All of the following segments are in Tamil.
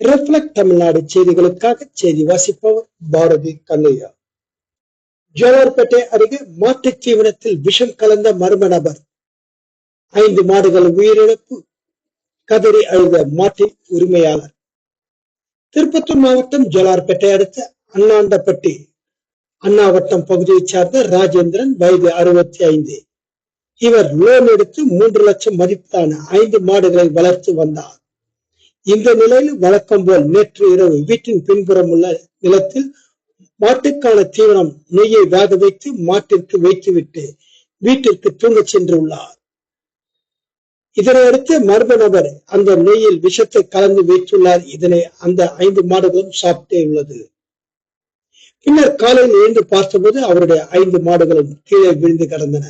ரிஃப்ளெக்ட் தமிழ்நாடு செய்திகளுக்காக செய்தி வாசிப்பவர் பாரதி கண்ணையா. ஜோலார்பேட்டை அருகே மாட்டுத் தீவனத்தில் விஷம் கலந்த மர்ம நபர். ஐந்து மாடுகள் உயிரிழப்பு. கதறி அழுத மாட்டின் உரிமையாளர். திருப்பத்தூர் மாவட்டம் ஜோலார்பேட்டை அடுத்த அண்ணாண்டப்பட்டி அண்ணாவட்டம் பகுதியைச் சார்ந்த ராஜேந்திரன் வயது அறுபத்தி ஐந்து இவர் லோன் எடுத்து மூன்று லட்சம் மதிப்பான ஐந்து மாடுகளை வளர்த்து வந்தார். இந்த நிலையில் வழக்கம் போல் நேற்று இரவு வீட்டின் பின்புறம் உள்ள நிலத்தில் மாட்டுக்கான தீவனம் நெய்யை வேக வைத்து மாட்டிற்கு வைத்துவிட்டு வீட்டிற்கு தூங்கச் சென்றுள்ளார். இதனையடுத்து மர்ம நபர் அந்த நெய்யில் விஷத்தை கலந்து வைத்துள்ளார். இதனை அந்த ஐந்து மாடுகளும் சாப்பிட்டே உள்ளது. பின்னர் காலையில் எழுந்து பார்த்தபோது அவருடைய ஐந்து மாடுகளும் கீழே விழுந்து கிடந்தன.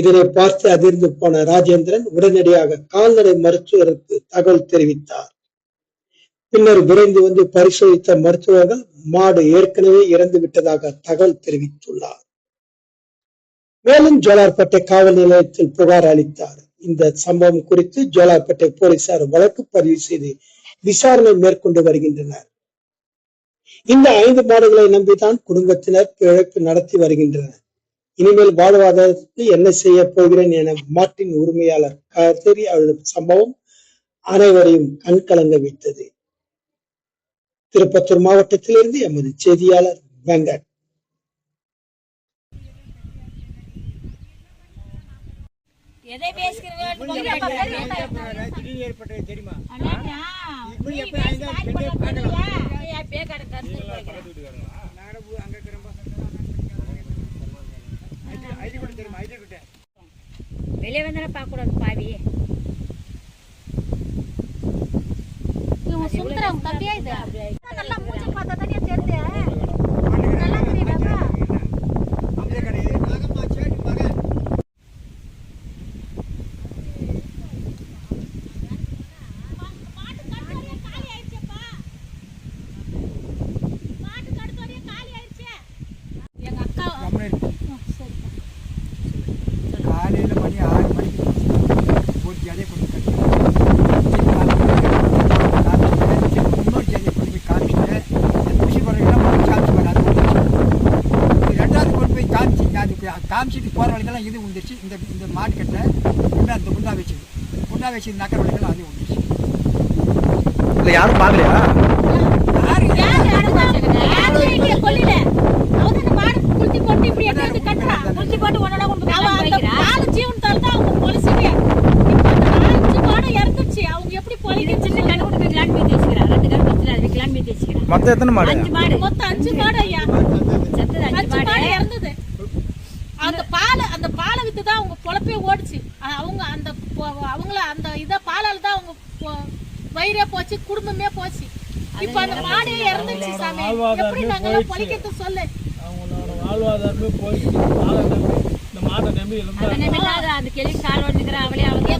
இதனை பார்த்து அதிர்ந்து போன ராஜேந்திரன் உடனடியாக கால்நடை மருத்துவருக்கு தகவல் தெரிவித்தார். பின்னர் விரைந்து வந்து பரிசோதித்த மருத்துவர்கள் மாடு ஏற்கனவே இறந்து விட்டதாக தகவல் தெரிவித்துள்ளார். மேலும் ஜோலார்பேட்டை காவல் நிலையத்தில் புகார் அளித்தார். இந்த சம்பவம் குறித்து ஜோலார்பேட்டை போலீசார் வழக்கு பதிவு செய்து விசாரணை மேற்கொண்டு வருகின்றனர். இந்த ஐந்து மாடுகளை நம்பிதான் குடும்பத்தினர் பிழைப்பு நடத்தி வருகின்றனர். இனிமேல் வாழ்வாதாரத்துக்கு என்ன செய்ய போகிறேன் என மாட்டின் உரிமையாளர் கதறி அழும் சம்பவம் அனைவரையும் கண்கலங்க வைத்தது திருப்பத்தூர் மாவட்டத்திலிருந்து எமது செய்தியாளர் வெங்கட். எதை தெரியுமா? இப்படி எப்ப அங்க வெளியே வந்தாலும் பார்க்க கூடாது பாவி இவங்க சுந்தரம் தம்பியா இது காலையில மணி ஆறு மணிக்கு ஒரு ஜாதியை கொண்டு காமிச்சிட்டு போகிற வழிக்கெல்லாம் இது வந்துருச்சு இந்த இந்த மாட்டு கட்டை குண்டா இந்த குண்டா வச்சது குண்டா வச்சது நக்கர வழிக்கெல்லாம் அது வந்துருச்சு இல்ல யாரும் பாக்கலையா யாரு யாரு அனுபவிச்சது? யாரு இங்க கொல்லில? அவதான் இந்த மாடு குளுத்தி போட்டு இப்படி எடுத்து கட்டுறா. குளிச்சு போட்டு ஒன்னொன்னா கொண்டு அவ போய் அந்த வைக்கிறா பால் ஜீவனத்தால தான் அவங்க பொலிசுவே. இப்ப அந்த அஞ்சு மாடு இறந்துச்சு. அவங்க எப்படி இது பொலிக்குன்னு சின்ன சொல்லு. கண்ணு கொடுத்து வைக்கலான்னு போய் தேய்ச்சிக்கிறா ரெண்டு கண்ணு பத்துல அது வைக்கலான்னு போய் தேய்ச்சிக்கிறா மொத்தம் எத்தனை மாடு? அஞ்சு மாடு. மொத்தம் அஞ்சு மாடு ஐயா. அஞ்சு அஞ்சு மாடு இறந்தது. அந்த பாலை அந்த பாலை வித்து தான் அவங்க பொழப்பே ஓடுச்சு. அவங்க அந்த அவங்கள அந்த இத பாலால தான் அவங்க வயிறே போச்சு குடும்பமே போச்சு. இப்ப அந்த மாடே இறந்துச்சு சாமி. எப்படி நாங்க பொழைக்கிறது சொல்லு. அவங்களோட வாழ்வாதாரமே போயிடுச்சு. மாடை நம்பி இந்த மாட்டை நம்பி இருந்தா அதை நம்பி இல்லாத அந்த கிளி கால் ஓடுனுக்கிறா அவளே அவளே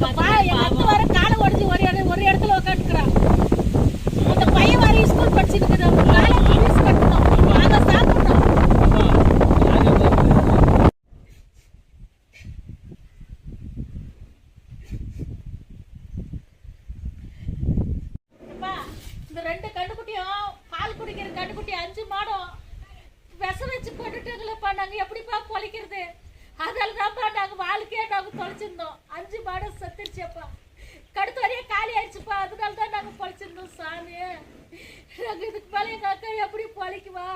இந்த ரெண்டு கண்டுக்குட்டியும் பால் குடிக்கிற கண்டுக்குட்டி அஞ்சு மாடும் விஷம் வச்சு கொண்டுட்டாங்களேப்பா நாங்கள் எப்படிப்பா பொழைக்கிறது? அதனால தான்ப்பா நாங்கள் வாழ்க்கையே நாங்கள் தொலைச்சிருந்தோம் அஞ்சு மாடும் செத்துருச்சேப்பா. கடுத்து வரையே காலி ஆயிடுச்சுப்பா. அதனால தான் நாங்கள் பொழைச்சிருந்தோம் சாமி. நாங்கள் இதுக்கு மேலே எங்கள் அக்கா எப்படி பொழைக்குவா?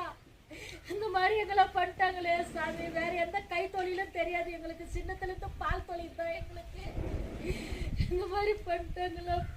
இந்த மாதிரி எங்களை பண்ணிட்டாங்களே சாமி. வேற எந்த கை தொழிலும் தெரியாது எங்களுக்கு. சின்னத்துலேருந்து பால் தொழில் தான் எங்களுக்கு. இந்த மாதிரி பண்ணிட்டாங்களப்பா.